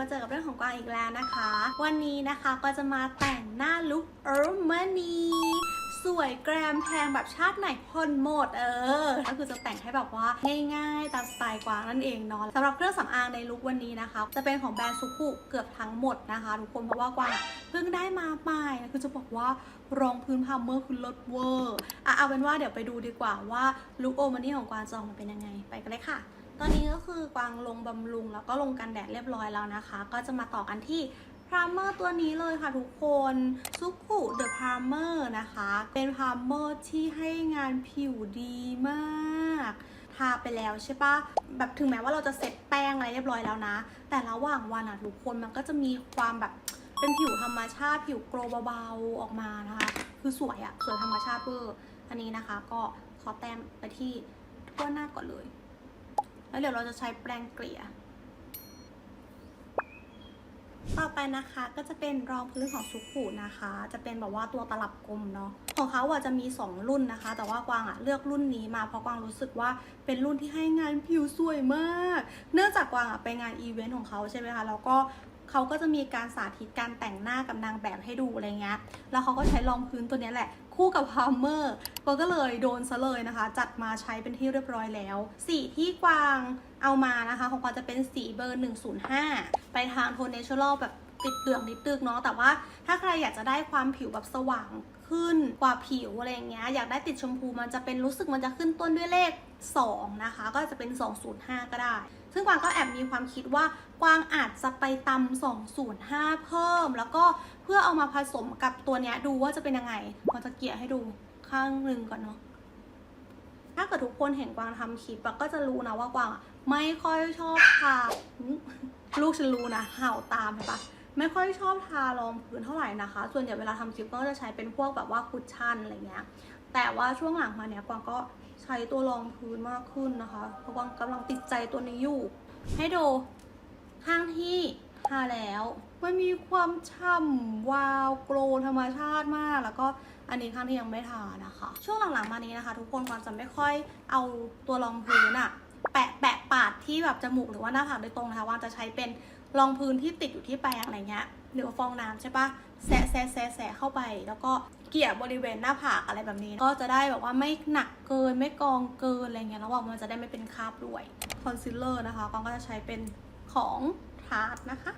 มาเจอกับเรื่องของกวางอีกแล้วนะคะ วันนี้นะคะก็จะมาแต่งหน้าลุคเอร์มนีสวยแกรมแพงแบบชาติไหนพ่นหมดเออ ก็คือจะแต่งให้แบบว่าง่ายๆ ตามสไตล์กวางนั่นเองเนาะสำหรับเครื่องสำอางในลุควันนี้นะคะ จะเป็นของแบรนด์ซุกุเกือบทั้งหมดนะคะทุกคนเพราะว่ากวางเพิ่งได้มาใหม่คือจะบอกว่ารองพื้นพาร์เมอร์คือลดเวอร์อะเอาเป็นว่าเดี๋ยวไปดูดีกว่าว่าลุคโอมันนี่ของกวางจะออกมาเป็นยังไงไปกันเลยค่ะ ตอนนี้ก็คือกวางลงบำรุง แล้วก็ลงกันแดดเรียบร้อยแล้วนะคะ ก็จะมาต่อกันที่พรามเมอร์ตัวนี้เลยค่ะทุกคนซุกุเดอะพรามเมอร์นะคะ เป็นพรามเมอร์ที่ให้งานผิวดีมากทาไปแล้วใช่ปะแบบถึงแม้ว่าเราจะเซ็ตแป้งอะไรเรียบร้อยแล้วนะ แต่ระหว่างวันอะทุกคนมันก็จะมีความแบบเป็นผิวธรรมชาติผิวโกลเบาๆออกมานะคะ คือสวยอะสวยธรรมชาติเวอร์อันนี้นะคะ ก็ขอแต้มไปที่ทั่วหน้าก่อนเลย แล้วเดี๋ยวเราจะใช้แปรงเกลี่ย ต่อไปนะคะก็จะเป็นรองพื้นของซุกุนะคะ จะเป็นแบบว่าตัวตลับกลมเนาะ ของเขาอะจะมี 2 รุ่นนะคะ แต่ว่ากวางอะเลือกรุ่นนี้มาเพราะกวางรู้สึกว่าเป็นรุ่นที่ให้งานผิวสวยมาก เนื่องจากกวางอะไปงานอีเวนต์ของเขาใช่ไหมคะ แล้วก็ เขาก็จะมีการสาธิตการแต่งหน้ากับนางแบบให้ดูอะไรเงี้ย แล้วเขาก็ใช้รองพื้นตัวนี้แหละ คู่กับพาร์เมอร์ก็ก็เลยโดนซะเลยนะคะ จัดมาใช้เป็นที่เรียบร้อยแล้ว สีที่กวางเอามานะคะ ของกวางจะเป็นสีเบอร์ 105 ไปทางโทนเนเชอรัลแบบติดเหลืองนิดตึกเนาะแต่ว่าถ้าใครอยากจะได้ความผิวแบบสว่างขึ้นกว่าผิวอะไรอย่างเงี้ยอยากได้ติดชมพูมันจะเป็นรู้สึกมันจะขึ้นต้นด้วยเลข 2 นะคะ ก็จะเป็น 205 ก็ได้ ซึ่งกวางก็แอบมีความคิดว่ากวางอาจจะไปตำ205 เพิ่ม แล้วก็เพื่อเอามาผสมกับตัวเนี้ยดูว่าจะเป็นยังไงกวางจะเกลี่ยให้ดูข้างหนึ่งก่อนเนาะถ้าเกิดทุกคนเห็นกวางทำคลิปอะก็จะรู้นะว่ากวางอะไม่ค่อยชอบทาลูกฉันรู้นะเห่าตามเห็นปะไม่ค่อยชอบทารองพื้นเท่าไหร่นะคะ ส่วนใหญ่เวลาทำคลิปก็จะใช้เป็นพวกแบบว่าคุชชั่นอะไรเงี้ยแต่ว่าช่วงหลังมาเนี้ยกวางก็ ใช้ตัวรองพื้นมากขึ้นนะคะเพราะกวากำลังติดใจตัวนี้อยู่ ให้ดูข้างที่ทาแล้วมันมีความฉ่ำวาวโกลธรรมชาติมาก แล้วก็อันนี้ข้างที่ยังไม่ทานะคะ ช่วงหลังๆมานี้นะคะ ทุกคนกวางจะไม่ค่อยเอาตัวรองพื้นอะแปะแปะปาดที่แบบจมูกหรือว่าหน้าผากโดยตรงนะคะวาจะใช้เป็นรองพื้นที่ติดอยู่ที่แปรงอะไรเงี้ย หรือว่าฟองน้ำใช่ปะแซะแซะแซะแซะเข้าไป แล้วก็เกี่ยบริเวณหน้าผากอะไรแบบนี้ ก็จะได้แบบว่าไม่หนักเกินไม่กองเกินอะไรเงี้ยแล้วว่ามันจะได้ไม่เป็นคราบด้วยคอนซีลเลอร์นะคะกวางก็จะใช้เป็นของทาร์ตนะคะ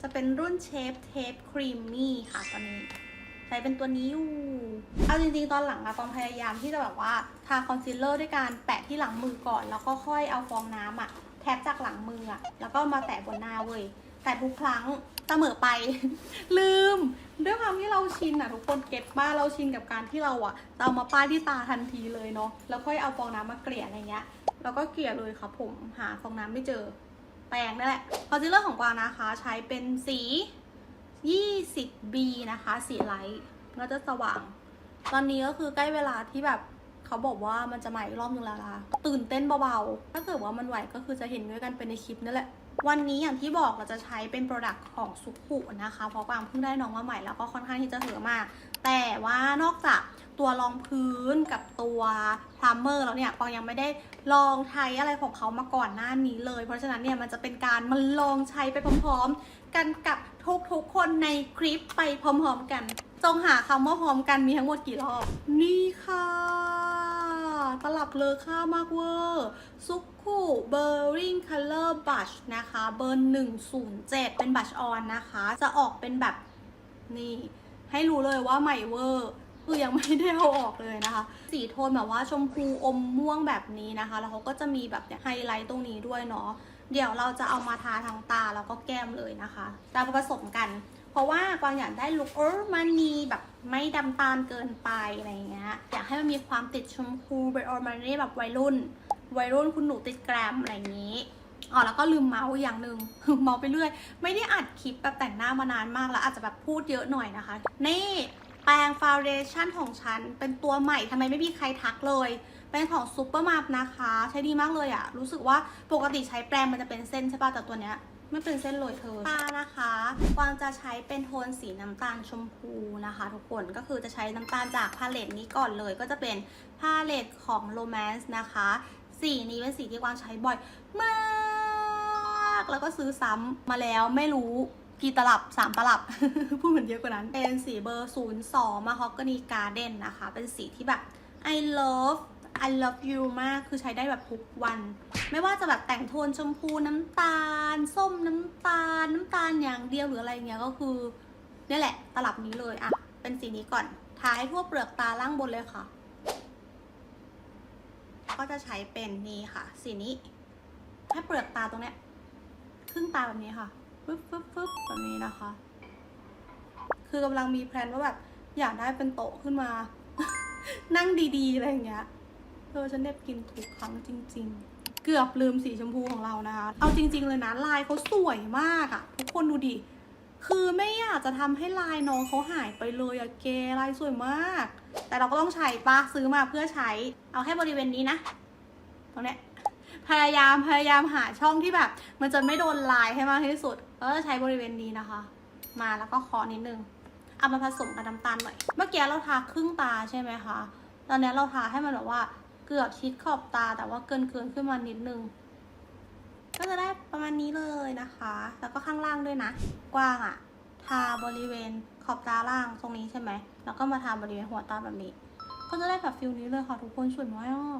จะเป็นรุ่นเชฟเทปครีมมี่ค่ะตอนนี้ใช้เป็นตัวนี้อยู่ เอาจริงๆ ตอนหลังอะตองพยายามที่จะแบบว่าทาคอนซีลเลอร์ด้วยการแปะที่หลังมือก่อน แล้วก็ค่อยเอาฟองน้ำอะแทบจากหลังมืออะแล้วก็มาแตะบนหน้าเว้ย แต่ทุกครั้งเสมอไป ลืม ด้วยความที่เราชินอะทุกคนเก็ตบ้าเราชินกับการที่เราอะจะเอามาป้ายที่ตาทันทีเลยเนาะแล้วค่อยเอาฟองน้ำมาเกลี่ยอะไรเงี้ยแล้วก็เกลี่ยเลยครับผมหาฟองน้ำไม่เจอแปรงนั่นแหละคอนซีลเลอร์ของกวางนะคะ ใช้เป็นสี 20B นะคะ สีไลท์ก็จะสว่าง ตอนนี้ก็คือใกล้เวลาที่แบบเขาบอกว่ามันจะใหม่อีกรอบนึงแล้วล่ะตื่นเต้นเบาๆ ถ้าเกิดว่ามันไหวก็คือจะเห็นด้วยกันเป็นในคลิปนั่นแหละ วันนี้อย่างที่บอกเราจะใช้เป็นโปรดักต์ของซุกุนะคะ เพราะกวางเพิ่งได้น้องมาใหม่แล้วก็ค่อนข้างที่จะเหอมาก แต่ว่านอกจากตัวรองพื้นกับตัวพรามเมอร์แล้วเนี่ยกวางยังไม่ได้ลองใช้อะไรของเขามาก่อนหน้านี้เลย เพราะฉะนั้นเนี่ยมันจะเป็นการมาลองใช้ไปพร้อมๆ กันกับทุกๆคนในคลิปไปพร้อมๆกันจงหาคำว่าพร้อมกันมีทั้งหมดกี่รอบ นี่ค่ะตลับเลอค่ามากเวอร์ซุก เบอร์ริงคัลเลอร์บัชนะคะเบอร์107 เป็นบัชออนนะคะ จะออกเป็นแบบนี่ให้รู้เลยว่าใหม่เวอร์คือยังไม่ได้เอาออกเลยนะคะ สีโทนแบบว่าชมพูอมม่วงแบบนี้นะคะ แล้วเขาก็จะมีแบบเนี่ยไฮไลท์ตรงนี้ด้วยเนาะเดี๋ยวเราจะเอามาทาทางตาแล้วก็แก้มเลยนะคะจะผสมกัน เพราะว่ากวางอยากได้ลุคเออมันมีแบบไม่ดำตาลเกินไปอะไรเงี้ยอยากให้มันมีความติดชมพูเป็นออร์มันนี่แบบวัยรุ่น วัยรุ่นคุณหนูติดแกรมอะไรอย่างนี้อ๋อแล้วก็ลืมเมาส์อย่างหนึ่งเมาส์ไปเรื่อย ไม่ได้อัดคลิปแบบแต่งหน้ามานานมากแล้วอาจจะแบบพูดเยอะหน่อยนะคะ นี่แปรงฟาวเดชั่นของฉัน เป็นตัวใหม่ทำไมไม่มีใครทักเลย เป็นของซูเปอร์มาร์นะคะ ใช้ดีมากเลยอะรู้สึกว่าปกติใช้แปรงมันจะเป็นเส้นใช่ป่ะแต่ตัวเนี้ยไม่เป็นเส้นเลยเธอตานะคะกวางจะใช้เป็นโทนสีน้ำตาลชมพูนะคะ ทุกคน ก็คือจะใช้น้ำตาลจากพาเลตนี้ก่อนเลย ก็จะเป็นพาเลตของ Romance นะคะ สีนี้เป็นสีที่กวางใช้บ่อยมาก แล้วก็ซื้อซ้ำมาแล้วไม่รู้กี่ตลับสามตลับ พูดเหมือนเยอะกว่านั้น เป็นสีเบอร์ศูนย์สองมาฮอกกานีการ์เด้นนะคะ เป็นสีที่แบบ I love I love you มาก คือใช้ได้แบบทุกวัน ไม่ว่าจะแบบแต่งโทนชมพูน้ำตาล ส้มน้ำตาล น้ำตาลอย่างเดียวหรืออะไรเงี้ยก็คือเนี่ยแหละตลับนี้เลยอะเป็นสีนี้ก่อนทาให้ทั่วเปลือกตาล่างบนเลยค่ะ ก็จะใช้เป็นนี่ค่ะ สีนี้ให้เปลือกตาตรงเนี้ยครึ่งตาแบบนี้ค่ะฟึบฟึบฟึบแบบนี้นะคะ คือกำลังมีแพลนว่าแบบอยากได้เป็นโต๊ะขึ้นมา นั่งดีๆอะไรอย่างเงี้ยเธอฉันเน็บกินทุกครั้งจริง ๆ เกือบลืมสีชมพูของเรานะคะ เอาจริง ๆ เลยนะลายเขาสวยมากอะทุกคนดูดิ คือไม่อยากจะทำให้ลายน้องเขาหายไปเลยอะเกลายสวยมาก แต่เราก็ต้องใช้ปะซื้อมาเพื่อใช้ เอาแค่บริเวณนี้นะ ตรงเนี้ย พยายามพยายามหาช่องที่แบบ มันจะไม่โดนลายให้มากที่สุด ก็จะใช้บริเวณนี้นะคะ มาแล้วก็เคอนิดนึง เอามาผสมกับน้ำตาลหน่อย เมื่อกี้เราทาครึ่งตาใช่ไหมคะ ตอนนี้เราทาให้มันแบบว่าเกือบชิดขอบตาแต่ว่าเกินเกินขึ้นมานิดนึง ก็จะได้ประมาณนี้เลยนะคะ แล้วก็ข้างล่างด้วยนะ กว้างอะทาบริเวณขอบตาล่างตรงนี้ใช่ไหม แล้วก็มาทาบริเวณหัวตาแบบนี้ ก็จะได้แบบฟิลนี้เลยค่ะทุกคนสวยมาก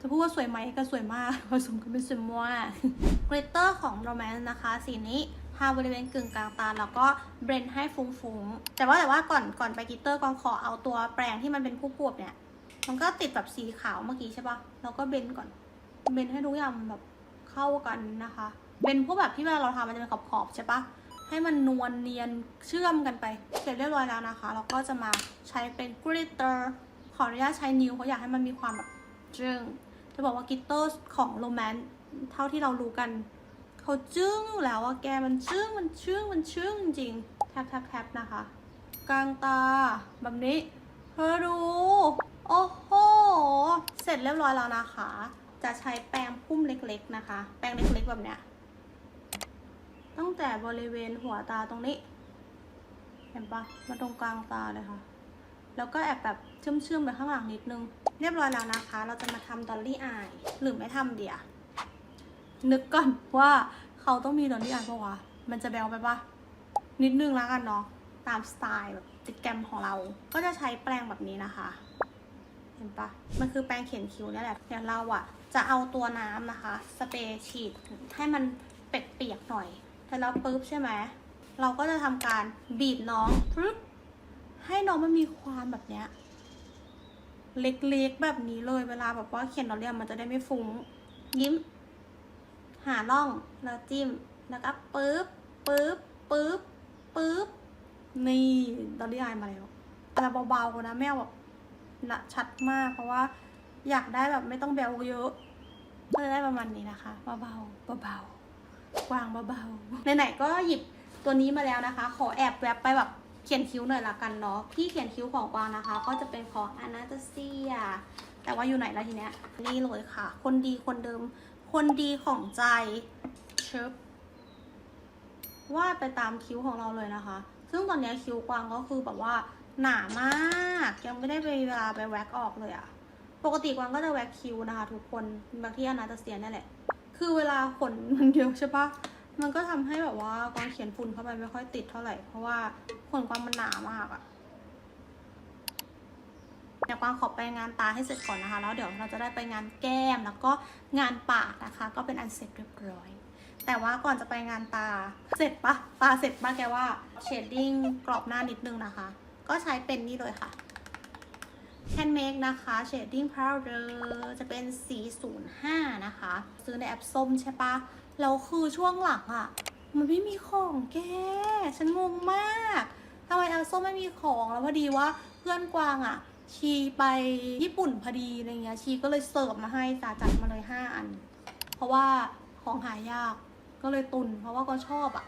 จะพูดว่าสวยไหมก็สวยมากผสมกันเป็นสวยมากกริตเตอร์ของ Romance นะคะ สีนี้ทาบริเวณกึ่งกลางตาแล้วก็เบรนให้ฟุ้งๆ แต่ว่าแต่ว่าก่อนก่อนไปกริตเตอร์กองขอเอาตัวแปรงที่มันเป็นผู้พวบเนี่ย มันก็ติดแบบสีขาวเมื่อกี้ใช่ปะแล้วก็เบนก่อน เบนให้ทุกอย่างแบบ เข้ากันนะคะเบนพวกแบบที่เวลาเราทำมันจะเป็นขอบๆใช่ปะให้มันนวลเนียนเชื่อมกันไป เสร็จเรียบร้อยแล้วนะคะ เราก็จะมาใช้เป็นกริตเตอร์ขออนุญาตใช้นิ้วเพราะอยากให้มันมีความแบบจึ้งจะบอกว่ากริตเตอร์ของโรแมนต์เท่าที่เรารู้กัน เขาจึ้งอยู่แล้วว่าแกมันจึ้งมันชึ้งมันชึ้งจริงแทบแทบแทบนะคะ กลางตาแบบนี้เธอดู โอ้โห เสร็จเรียบร้อยแล้วนะคะ จะใช้แปรงพุ่มเล็กๆนะคะ แปรงเล็กๆแบบเนี้ย ตั้งแต่บริเวณหัวตาตรงนี้ เห็นปะมาตรงกลางตาเลยค่ะ แล้วก็แอบแบบเชื่อมๆไปข้างหลังนิดนึง เรียบร้อยแล้วนะคะ เราจะมาทำดอลลี่อายหรือไม่ทำเดี๋ยวนึกก่อนว่าเขาต้องมีดอลลี่อายปะวะ มันจะแบวไปปะนิดนึงแล้วกันเนาะ ตามสไตล์แบบติดแกรมของเรา ก็จะใช้แปรงแบบนี้นะคะ เห็นปะมันคือแปรงเขียนคิ้วเนี่ยแหละเดี๋ยวเราอะ จะเอาตัวน้ำนะคะ สเปรย์ฉีดให้มันเปียกๆหน่อยแต่แล้วปุ๊บใช่ไหมเราก็จะทำการบีบน้องปึ๊บให้น้องมันมีความแบบเนี้ย เล็กๆแบบนี้เลยเวลาแบบว่าเขียนดอลลี่มันจะได้ไม่ฟุ้ง ยิ้ม หาร่องแล้วจิ้มแล้วก็ปึ๊บปึ๊บปึ๊บปึ๊บนี่ดอลลี่อายมาแล้วแต่เบาๆนะแม่เอาแบบนะชัดมากเพราะว่าอยากได้แบบไม่ต้องแบวเยอะ ก็จะได้ประมาณนี้นะคะเบาๆเบาๆกวางเบาๆไหนๆก็หยิบตัวนี้มาแล้วนะคะ ขอแอบแวบไปแบบเขียนคิ้วหน่อยละกันเนาะที่เขียนคิ้วของกวางนะคะ ก็จะเป็นของอนาตาเซียแต่ว่าอยู่ไหนแล้วทีเนี้ยนี่เลยค่ะ คนดีคนเดิม คนดีของใจเชิบวาดไปตามคิ้วของเราเลยนะคะ ซึ่งตอนนี้คิ้วกวางก็คือแบบว่าหนามาก ยังไม่ได้ไปเวลาไปแว็กออกเลยอะ ปกติกวางก็จะแว็กคิวนะคะทุกคนบางที่อนาตาเซียนี่แหละ คือเวลาขนมันเยอะใช่ปะมันก็ทำให้แบบว่ากวางเขียนฝุ่นเข้าไปไม่ค่อยติดเท่าไหร่ เพราะว่าขนกวางมันหนามากอะเดี๋ยวกวางขอไปงานตาให้เสร็จก่อนนะคะ แล้วเดี๋ยวเราจะได้ไปงานแก้มแล้วก็งานปากนะคะ ก็เป็นอันเสร็จเรียบร้อย แต่ว่าก่อนจะไปงานตาเสร็จปะตาเสร็จปะแกว่าเชดดิ้งกรอบหน้านิดนึงนะคะ ก็ใช้เป็นนี่เลยค่ะ Handmade นะคะเชดดิ้งพาวเดอร์จะเป็นสี05 นะคะ ซื้อในแอปส้มใช่ปะแล้วคือช่วงหลังอะมันไม่มีของแก ฉันงงมากทำไมแอปส้มไม่มีของแล้วพอดีว่าเพื่อนกวางอะชีไปญี่ปุ่นพอดีอะไรเงี้ยชีก็เลยเสิร์ฟมาให้จ้าจัดมาเลย 5 อัน เพราะว่าของหายากก็เลยตุน เพราะว่าก็ชอบอะ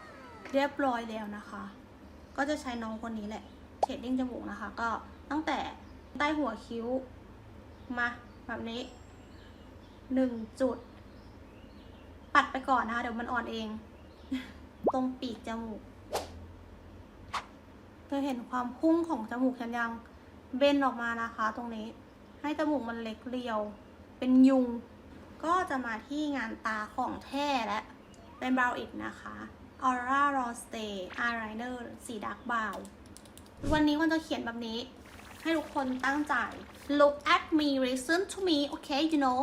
เรียบร้อยแล้วนะคะ ก็จะใช้น้องคนนี้แหละเชดดิ้งจมูกนะคะ ก็ตั้งแต่ ใต้หัวคิ้ว มาแบบนี้หนึ่งจุด ปัดไปก่อนนะคะ เดี๋ยวมันอ่อนเอง ตรงปีกจมูก เธอเห็นความพุ่งของจมูกฉันยัง เบนออกมานะคะ ตรงนี้ ให้จมูกมันเล็กเรียว เป็นยุง ก็จะมาที่งานตาของแท้และเป็นบราวอิกนะคะ Aura Rose Eyeliner สีดาร์สีดับราว วันนี้วันจะเขียนแบบนี้ ให้ทุกคนตั้งใจ look at me listen to me okay you know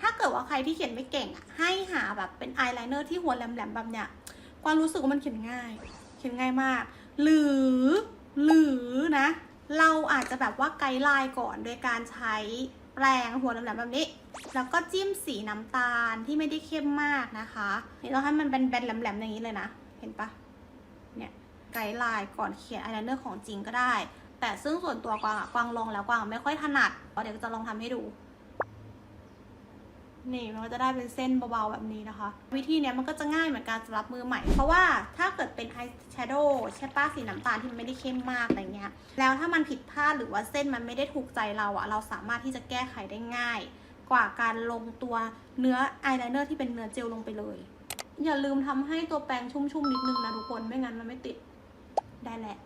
ถ้าเกิดว่าใครที่เขียนไม่เก่งอะให้หาแบบเป็นอายไลเนอร์ที่หัวแหลมๆแบบเนี้ยกวางรู้สึกว่ามันเขียนง่าย เขียนง่ายมาก หรือหรือนะ เราอาจจะแบบว่าไกด์ไลน์ก่อนโดยการใช้แปรงหัวแหลมๆแบบนี้ แล้วก็จิ้มสีน้ำตาลที่ไม่ได้เข้มมากนะคะนี่เราให้มันเป็นแบนๆแหลมๆอย่างนี้เลยนะ เห็นปะเนี่ยไกด์ไลน์ก่อนเขียนอายไลเนอร์ของจริงก็ได้ แต่ซึ่งส่วนตัวกวางอะกวางลองแล้วกวางไม่ค่อยถนัดเดี๋ยวจะลองทำให้ดู นี่มันก็จะได้เป็นเส้นเบาๆแบบนี้นะคะ วิธีเนี้ยมันก็จะง่ายเหมือนการสำหรับมือใหม่ เพราะว่าถ้าเกิดเป็นอายแชโดว์ใช่ปะสีน้ำตาลที่มันไม่ได้เข้มมากอะไรเงี้ย แล้วถ้ามันผิดพลาดหรือว่าเส้นมันไม่ได้ถูกใจเราอะเราสามารถที่จะแก้ไขได้ง่าย กว่าการลงตัวเนื้ออายไลเนอร์ที่เป็นเนื้อเจลลงไปเลย อย่าลืมทำให้ตัวแปรงชุ่มๆนิดนึงนะทุกคนไม่งั้นมันไม่ติดได้แหละ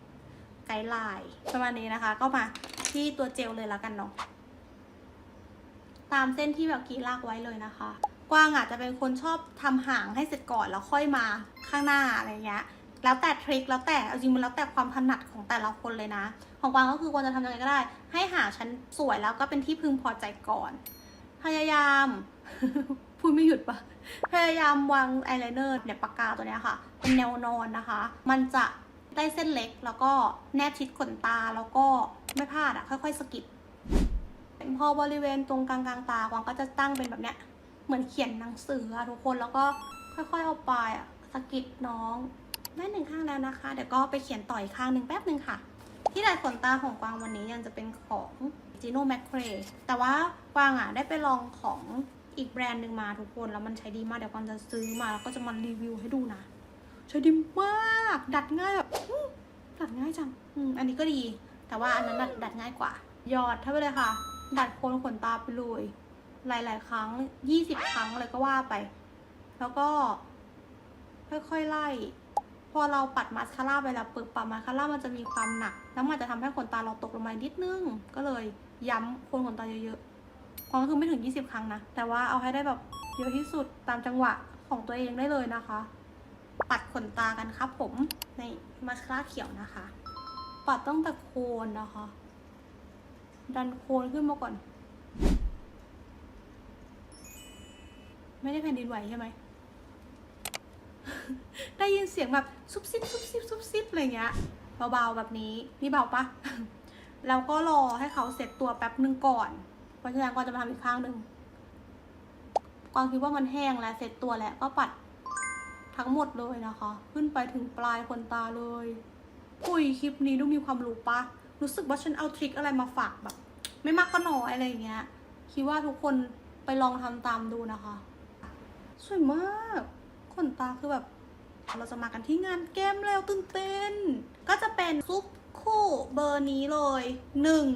ไกด์ไลน์ประมาณนี้นะคะ ก็มาที่ตัวเจลเลยแล้วกันเนาะตามเส้นที่แบบกี้ลากไว้เลยนะคะ กวางอาจจะเป็นคนชอบทำหางให้เสร็จก่อนแล้วค่อยมาข้างหน้าอะไรเงี้ยแล้วแต่ทริคแล้วแต่เอาจริงมันแล้วแต่ความถนัดของแต่ละคนเลยนะ ของกวางก็คือควรจะทำยังไงก็ได้ ให้หางฉันสวยแล้วก็เป็นที่พึงพอใจก่อน พยายาม พูดไม่หยุดปะพยายามวางอายไลเนอร์เนี่ยปากกาตัวเนี้ยค่ะ เป็นแนวนอนนะคะ มันจะ ได้เส้นเล็ก แล้วก็แนบชิดขนตาแล้วก็ไม่พลาดอะค่อยๆสกิดพอบริเวณตรงกลางกลางๆตากวางก็จะตั้งเป็นแบบเนี้ยเหมือนเขียนหนังสืออะทุกคนแล้วก็ค่อยๆเอาปลายอะสกิดน้องได้หนึ่งข้างแล้วนะคะ เดี๋ยวก็ไปเขียนต่ออีกข้างหนึ่งแป๊บหนึ่งค่ะ ที่ดัดขนตาของกวางวันนี้ยังจะเป็นของ Gino m c c r a e แต่ว่ากวางอะได้ไปลองของอีกแบรนด์หนึ่งมาทุกคนแล้วมันใช้ดีมากเดี๋ยวกวางจะซื้อมาแล้วก็จะมารีวิวให้ดูนะ ใช้ดีมาก ดัดง่ายแบบดัดง่ายจังอืมอันนี้ก็ดี แต่ว่าอันนั้นดัดดัดง่ายกว่า ยอดเท่าไปเลยค่ะ ดัดโคนขนตาไปเลยหลาย ๆ ครั้งยี่สิบครั้งอะไรก็ว่าไป แล้วก็ ค่อย ๆ ไล่ พอเราปัดมาสคาร่าไปแล้วปึกปัดมาสคาร่ามันจะมีความหนัก แล้วมันจะทำให้ขนตาเราตกลงมานิดนึง ก็เลยย้ำโคนขนตาเยอะๆความก็คือไม่ถึง20ครั้งนะ แต่ว่าเอาให้ได้แบบเยอะที่สุดตามจังหวะของตัวเองได้เลยนะคะ ปัดขนตากันครับผมในมาสคาร่าเขียวนะคะ ปัดตั้งแต่โคนนะคะ ดันโคนขึ้นมาก่อน ไม่ได้แผ่นดินไหวใช่ไหม ได้ยินเสียงแบบซุบซิบซุบซิบซุบซิบอะไรเงี้ยเบาๆแบบนี้นี่เบาปะแล้วก็รอให้เขาเสร็จตัวแป๊บหนึ่งก่อน เพราะฉะนั้นก็จะมาทำอีกข้างหนึ่งกวางคิดว่ามันแห้งแล้วเสร็จตัวแล้วก็ปัด ทั้งหมดเลยนะคะ ขึ้นไปถึงปลายขนตาเลยอุ้ยคลิปนี้ดูมีความรู้ปะรู้สึกว่าฉันเอาทริคอะไรมาฝากแบบ ไม่มากก็น้อยอะไรอย่างเงี้ยคิดว่าทุกคนไปลองทำตามดูนะคะ สวยมากขนตาคือแบบ เราจะมากันที่งานแก้มแล้วตื่นเต้น ก็จะเป็นซุปคู่เบอร์นี้เลย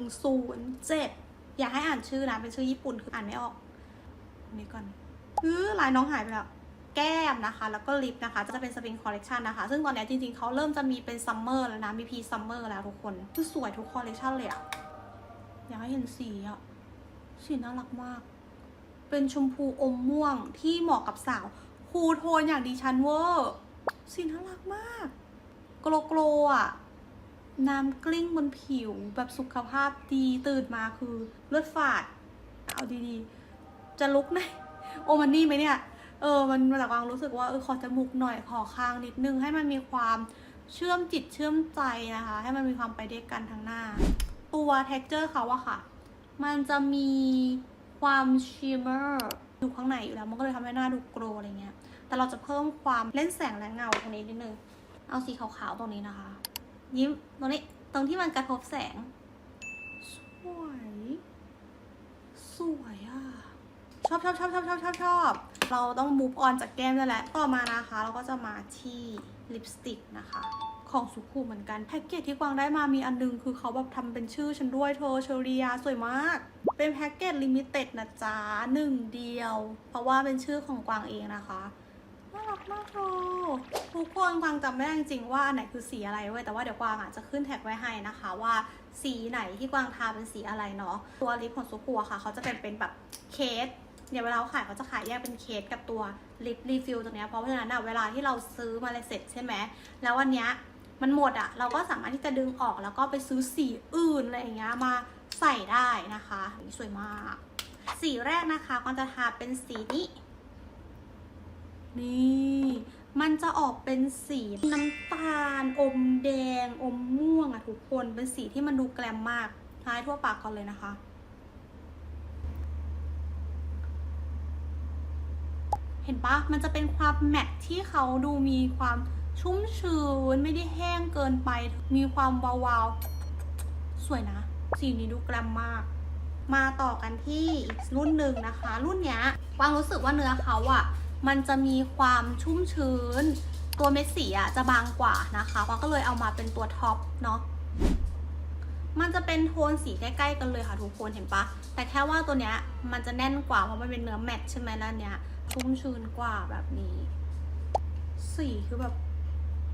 107 อยากให้อ่านชื่อนะ เป็นชื่อญี่ปุ่นคืออ่านไม่ออกนนี้ก่อน คือลายน้องหายไปแล้ว แก้มนะคะ แล้วก็ลิปนะคะ จะเป็นสปริงคอลเลกชันนะคะ ซึ่งตอนนี้จริงๆเขาเริ่มจะมีเป็นซัมเมอร์แล้วนะ มีพีซัมเมอร์แล้วทุกคนคือสวยทุกคอลเลกชันเลยอะอยากให้เห็นสีอะสีน่ารักมาก เป็นชมพูอมม่วงที่เหมาะกับสาวคูโทนอย่างดิฉันเวอร์สีน่ารักมาก โกลโกลอะน้ำกลิ้งบนผิวแบบสุขภาพดีตื่นมาคือเลือดฝาด เอาดีๆ จะลุกในโอมันนี่ไหมเนี่ย เออมันมาจากวามรู้สึกว่าเออขอจมูกหน่อยขอคางนิดนึงให้มันมีความเชื่อมจิตเชื่อมใจนะคะ ให้มันมีความไปด้วยกันทั้งหน้า ตัว t e x t อร์เขาอะค่ะ มันจะมีความชิมเมอร์อยู่ข้างในอยู่แล้ว มันก็เลยทำให้หน้าดูโกลว์อะไรเงี้ย แต่เราจะเพิ่มความเล่นแสงและเงาตรงนี้นิดนึง เอาสีขาวๆตรงนี้นะคะ ยิ้มตรงนี้ตรงที่มันกระทบแสง สวย สวยอะ ชอบชอบชอบชอบชอบชอบชอบเราต้องมูฟออนจากแก้มได้แล้วต่อมานะคะ เราก็จะมาที่ลิปสติกนะคะของสุคูเหมือนกัน แพ็กเกจที่กวางได้มามีอันนึง คือเขาแบบทำเป็นชื่อฉันด้วยเธอเชอรียสวยมาก เป็นแพ็กเกจลิมิเต็ดนะจ๊ะหนึ่งเดียว เพราะว่าเป็นชื่อของกวางเองนะคะน่ารักมากเลยทุกคนกวางจำไม่ได้จริงๆว่าอันไหนคือสีอะไรเว้ยแต่ว่าเดี๋ยวกวางอะจะขึ้นแท็กไว้ให้นะคะ ว่าสีไหนที่กวางทาเป็นสีอะไรเนาะตัวลิปของซูกัวค่ะ เขาจะเป็นเป็นแบบเคส เนี่ยเวลาเขาขายเขาจะขายแยกเป็นเคสกับตัวลิปรีฟิลตรงนี้เพราะฉะนั้นอะเวลาที่เราซื้อมาเลยเสร็จใช่ไหมแล้ววันเนี้ยมันหมดอะเราก็สามารถที่จะดึงออกแล้วก็ไปซื้อสีอื่นอะไรอย่างเงี้ยมาใส่ได้นะคะสวยมาก สีแรกนะคะกวางจะทาเป็นสีนี้ นี่ มันจะออกเป็นสีน้ำตาล อมแดง อมม่วงอะทุกคน เป็นสีที่มันดูแกลมมากทายทั่วปากก่อนเลยนะคะ ห็นปะมันจะเป็นความแมทที่เขาดูมีความชุ่มชื้นไม่ได้แห้งเกินไป มีความวาวๆ สวยนะ สีนี้ดูแกลมมาก มาต่อกันที่อีกรุ่นหนึ่งนะคะ รุ่นเนี้ยกวางรู้สึกว่าเนื้อเขาอะมันจะมีความชุ่มชื้น ตัวเม็ดสีอะจะบางกว่านะคะกวางก็เลยเอามาเป็นตัวท็อปเนาะมันจะเป็นโทนสีใกล้ๆกันเลยค่ะทุกคนเห็นปะแต่แค่ว่าตัวเนี้ยมันจะแน่นกว่าเพราะมันเป็นเนื้อแมทใช่ไหมแล้วเนี้ย ชุ่มชื้นกว่าแบบนี้ สีคือแบบ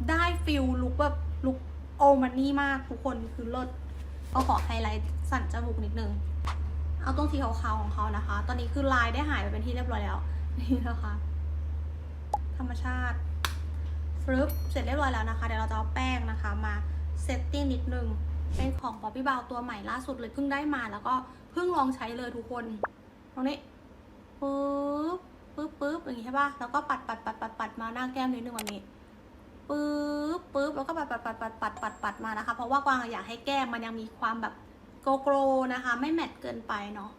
ได้ฟิลลุกแบบลุกโอมันนี่มากทุกคนคือเลิศก็ขอไฮไลท์สันจมูกนิดนึง เอาตรงสีขาวๆของเขานะคะ ตอนนี้คือลายได้หายไปเป็นที่เรียบร้อยแล้ว นี่นะคะ ธรรมชาติฟรึบเสร็จเรียบร้อยแล้วนะคะ เดี๋ยวเราจะเอาแป้งนะคะมาเซตติ้งนิดนึง เป็นของป๊อปปี้บาวตัวใหม่ล่าสุดเลยเพิ่งได้มาแล้วก็เพิ่งลองใช้เลยทุกคน ตรงนี้ปึ๊บ ปึ๊บปึ๊บอย่างนี้ใช่ปะแล้วก็ปัดปัดปัดปัดปัดมาหน้าแก้มนิดนึงแบบนี้ปึ๊บปึ๊บแล้วก็ปัดปัดปัดปัดปัดปัดปัดมานะคะ เพราะว่ากวางอยากให้แก้มมันยังมีความแบบโกโกรนะคะ ไม่แมตต์เกินไปเนาะ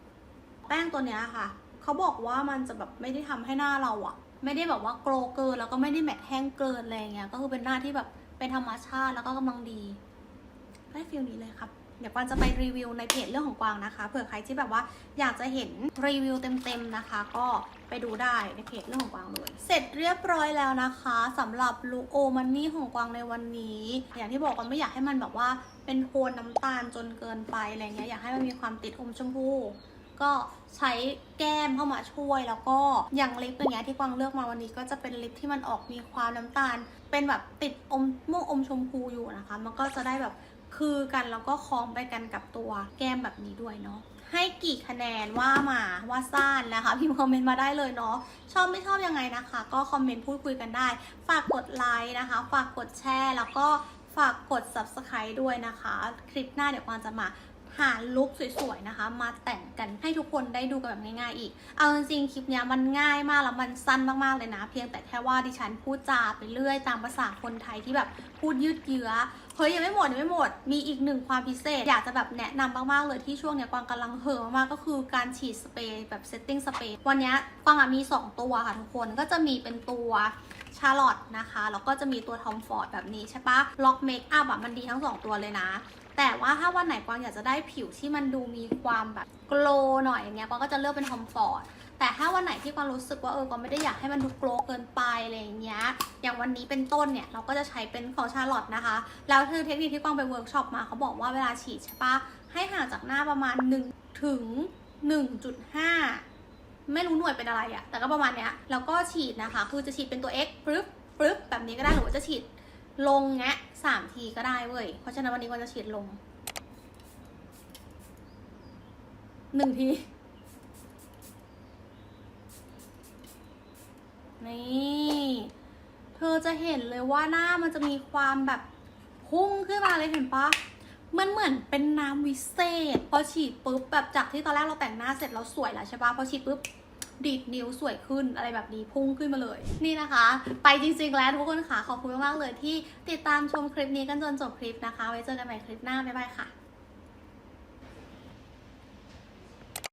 แป้งตัวเนี้ยค่ะเขาบอกว่ามันจะแบบไม่ได้ทำให้หน้าเราอะไม่ได้แบบว่าโกรเกินแล้วก็ไม่ได้แมตต์แห้งเกินอะไรเงี้ยก็คือเป็นหน้าที่แบบเป็นธรรมชาติแล้วก็กำลังดีได้ฟิลนี้เลยครับ เดี๋ยวกวางจะไปรีวิวในเพจเรื่องของกวางนะคะเผื่อใครที่แบบว่าอยากจะเห็นรีวิวเต็มๆนะคะ ก็ไปดูได้ในเพจเรื่องของกวางเลย เสร็จเรียบร้อยแล้วนะคะสำหรับลุคโอมันนี่ของกวางในวันนี้ อย่างที่บอกกันไม่อยากให้มันแบบว่าเป็นโทนน้ำตาลจนเกินไปอะไรเงี้ยอยากให้มันมีความติดอมชมพูก็ใช้แก้มเข้ามาช่วยแล้วก็อย่างลิปอย่างเงี้ยที่กวางเลือกมาวันนี้ก็จะเป็นลิปที่มันออกมีความน้ำตาล เป็นแบบติดอมม่วงอมชมพูอยู่นะคะ มันก็จะได้แบบ คือกันแล้วก็คล้องไปกันกับตัวแก้มแบบนี้ด้วยเนาะให้กี่คะแนนว่ามาว่าซ่านนะคะพิมพ์คอมเมนต์มาได้เลยเนาะชอบไม่ชอบยังไงนะคะ ก็คอมเมนต์พูดคุยกันได้ ฝากกดไลค์นะคะ ฝากกดแชร์ แล้วก็ฝากกด subscribe ด้วยนะคะ คลิปหน้าเดี๋ยวกวางจะมาหาลุคสวยๆนะคะ มาแต่งกันให้ทุกคนได้ดูกันแบบง่ายๆอีก เอาจริงๆคลิปเนี้ยมันง่ายมากแล้วมันสั้นมากๆเลยนะ เพียงแต่แค่ว่าดิฉันพูดจาไปเรื่อยตามภาษาคนไทยที่แบบพูดยืดเยื้อ เฮ้ยยังไม่หมดยังไม่หมด มีอีกหนึ่งความพิเศษ อยากจะแบบแนะนำมากๆเลยที่ช่วงเนี้ยกวางกำลังเห่อมากๆก็คือการฉีดสเปรย์แบบเซตติ้งสเปรย์วันนี้กวางมี 2 ตัวค่ะทุกคนก็จะมีเป็นตัวชาร์ลอตนะคะ แล้วก็จะมีตัวทอมฟอร์ดแบบนี้ใช่ปะล็อกเมคอัพอะมันดีทั้ง 2 ตัวเลยนะ แต่ว่าถ้าวันไหนกวางอยากจะได้ผิวที่มันดูมีความแบบโกลหน่อยอย่างเงี้ยกวางก็จะเลือกเป็นทอมฟอร์ด แต่ถ้าวันไหนที่กวางรู้สึกว่าเออกวางไม่ได้อยากให้มันดูโกลเกินไปอะไรอย่างเงี้ย อย่างวันนี้เป็นต้นเนี่ยเราก็จะใช้เป็นของชาร์ลอตนะคะ แล้วคือเทคนิคที่กวางไปเวิร์กช็อปมาเขาบอกว่าเวลาฉีดใช่ปะให้ห่างจากหน้าประมาณ1ถึง1.5 ไม่รู้หน่วยเป็นอะไรอะแต่ก็ประมาณเนี้ยแล้วก็ฉีดนะคะ คือจะฉีดเป็นตัว X ปึ๊บปึ๊บแบบนี้ก็ได้หรือว่าจะฉีดลงแงะสามทีก็ได้เว้ย เพราะฉะนั้นวันนี้กวางจะฉีดลงหนึ่งที นี่เธอจะเห็นเลยว่าหน้ามันจะมีความแบบพุ่งขึ้นมาเลยเห็นปะมันเหมือนเป็นน้ำวิเศษ พอฉีดปุ๊บแบบจากที่ตอนแรกเราแต่งหน้าเสร็จเราสวยแล้วใช่ปะพอฉีดปุ๊บดีดนิ้วสวยขึ้นอะไรแบบนี้พุ่งขึ้นมาเลย นี่นะคะ ไปจริงๆแล้วทุกคนค่ะขอบคุณมากๆเลยที่ติดตามชมคลิปนี้กันจนจบคลิปนะคะ ไว้เจอกันใหม่คลิปหน้าบ๊ายบายค่ะ